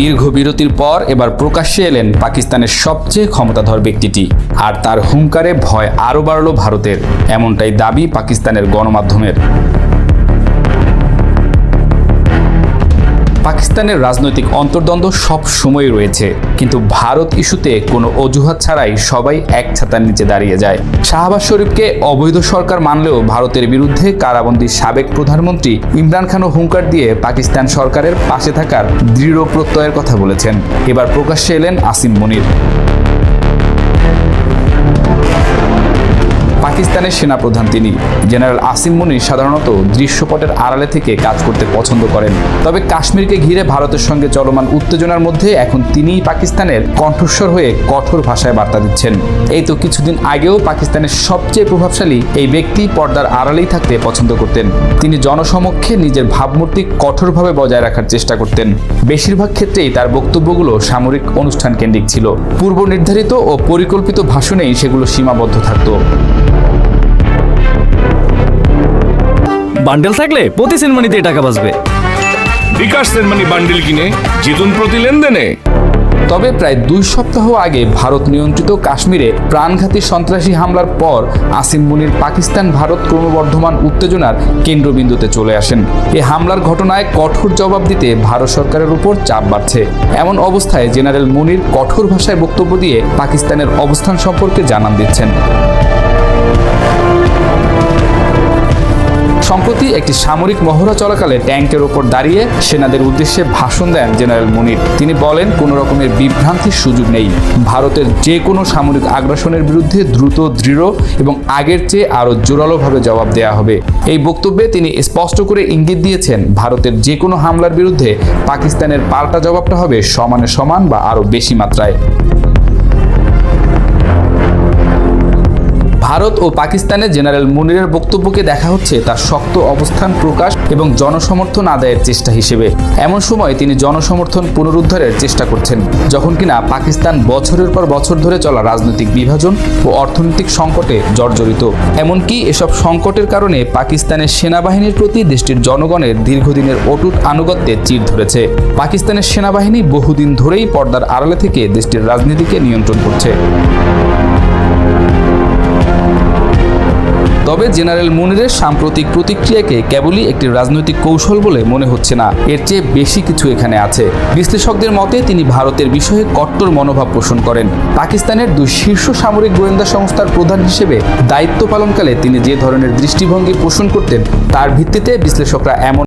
দীর্ঘ বিরতির পর এবার প্রকাশ্যে এলেন পাকিস্তানের সবচেয়ে ক্ষমতাধর ব্যক্তিটি। আর তার হুঙ্কারে ভয় আরও বাড়ল ভারতের। এমনটাই দাবি পাকিস্তানের গণমাধ্যমের। পাকিস্তানের রাজনৈতিক অন্তর্দ্বন্দ্ব সব সময় রয়েছে, কিন্তু ভারত ইস্যুতে কোনো অজুহাত ছাড়াই সবাই এক ছাতার নিচে দাঁড়িয়ে যায়। শাহবাজ শরীফকে অবৈধ সরকার মানলেও ভারতের বিরুদ্ধে কারাবন্দী সাবেক প্রধানমন্ত্রী ইমরান খানও হুঙ্কার দিয়ে পাকিস্তান সরকারের পাশে থাকার দৃঢ় প্রত্যয়ের কথা বলেছেন। এবার প্রকাশ্যে এলেন আসিম মনির। পাকিস্তানের সেনাপ্রধান তিনি। জেনারেল আসিম মুনির সাধারণত দৃশ্যপটের আড়ালে থেকে কাজ করতে পছন্দ করেন। তবে কাশ্মীরকে ঘিরে ভারতের সঙ্গে চলমান উত্তেজনার মধ্যে এখন তিনিই পাকিস্তানের কণ্ঠস্বর হয়ে কঠোর ভাষায় বার্তা দিচ্ছেন। এই তো কিছুদিন আগেও পাকিস্তানের সবচেয়ে প্রভাবশালী এই ব্যক্তি পর্দার আড়ালেই থাকতে পছন্দ করতেন। তিনি জনসমক্ষে নিজের ভাবমূর্তি কঠোরভাবে বজায় রাখার চেষ্টা করতেন। বেশিরভাগ ক্ষেত্রেই তার বক্তব্যগুলো সামরিক অনুষ্ঠান কেন্দ্রিক ছিল। পূর্ব নির্ধারিত ও পরিকল্পিত ভাষণেই সেগুলো সীমাবদ্ধ থাকতো। বান্ডেল থাকলে প্রতি সেনমানিতে টাকা বাঁচবে। বিকাশ সেনমানি বান্ডিল কিনে জিতুন প্রতি লেনদেনে। তবে প্রায় দুই সপ্তাহ আগে ভারত নিয়ন্ত্রিত কাশ্মীরে প্রাণঘাতী সন্ত্রাসী হামলার পর আসিম মুনির পাকিস্তান ভারত ক্রমবর্ধমান উত্তেজনার কেন্দ্রবিন্দুতে চলে আসেন। এ হামলার ঘটনায় কঠোর জবাব দিতে ভারত সরকারের উপর চাপ বাড়ছে। এমন অবস্থায় জেনারেল মুনির কঠোর ভাষায় বক্তব্য দিয়ে পাকিস্তানের অবস্থান সম্পর্কে জানান দিচ্ছেন। সম্প্রতি একটি সামরিক মহড়া চলাকালে ট্যাঙ্কের ওপর দাঁড়িয়ে সেনাদের উদ্দেশ্যে ভাষণ দেন জেনারেল মুনির। তিনি বলেন, কোনো রকমের বিভ্রান্তির সুযোগ নেই। ভারতের যে কোনো সামরিক আগ্রাসনের বিরুদ্ধে দ্রুত, দৃঢ় এবং আগের চেয়ে আরও জোরালোভাবে জবাব দেওয়া হবে। এই বক্তব্যে তিনি স্পষ্ট করে ইঙ্গিত দিয়েছেন, ভারতের যে কোনো হামলার বিরুদ্ধে পাকিস্তানের পাল্টা জবাবটা হবে সমানে সমান বা আরও বেশি মাত্রায়। ভারত ও পাকিস্তানের জেনারেল মুনিরের বক্তব্যকে দেখা হচ্ছে তার শক্ত অবস্থান, প্রকাশ এবং জনসমর্থন আদায়ের চেষ্টা হিসেবে। এমন সময় তিনি জনসমর্থন পুনরুদ্ধারের চেষ্টা করছেন, যখন কিনা পাকিস্তান বছরের পর বছর ধরে চলা রাজনৈতিক বিভাজন ও অর্থনৈতিক সংকটে জর্জরিত। এমনকি এসব সংকটের কারণে পাকিস্তানের সেনাবাহিনীর প্রতি দেশটির জনগণের দীর্ঘদিনের অটুট আনুগত্যে চির ধরেছে। পাকিস্তানের সেনাবাহিনী বহুদিন ধরেই পর্দার আড়ালে থেকে দেশটির রাজনীতিকে নিয়ন্ত্রণ করছে। তবে জেনারেল মুনিরের সাম্প্রতিক প্রতিক্রিয়াকে কেবলই একটি রাজনৈতিক কৌশল বলে মনে হচ্ছে না। এর চেয়ে বেশি কিছু এখানে আছে। বিশ্লেষকদের মতে তিনি ভারতের বিষয়ে কট্টর মনোভাব পোষণ করেন। পাকিস্তানের দুই শীর্ষ সামরিক গোয়েন্দা সংস্থার প্রধান হিসেবে দায়িত্ব পালনকালে তিনি যে ধরনের দৃষ্টিভঙ্গি পোষণ করতেন, তার ভিত্তিতে বিশ্লেষকরা এমন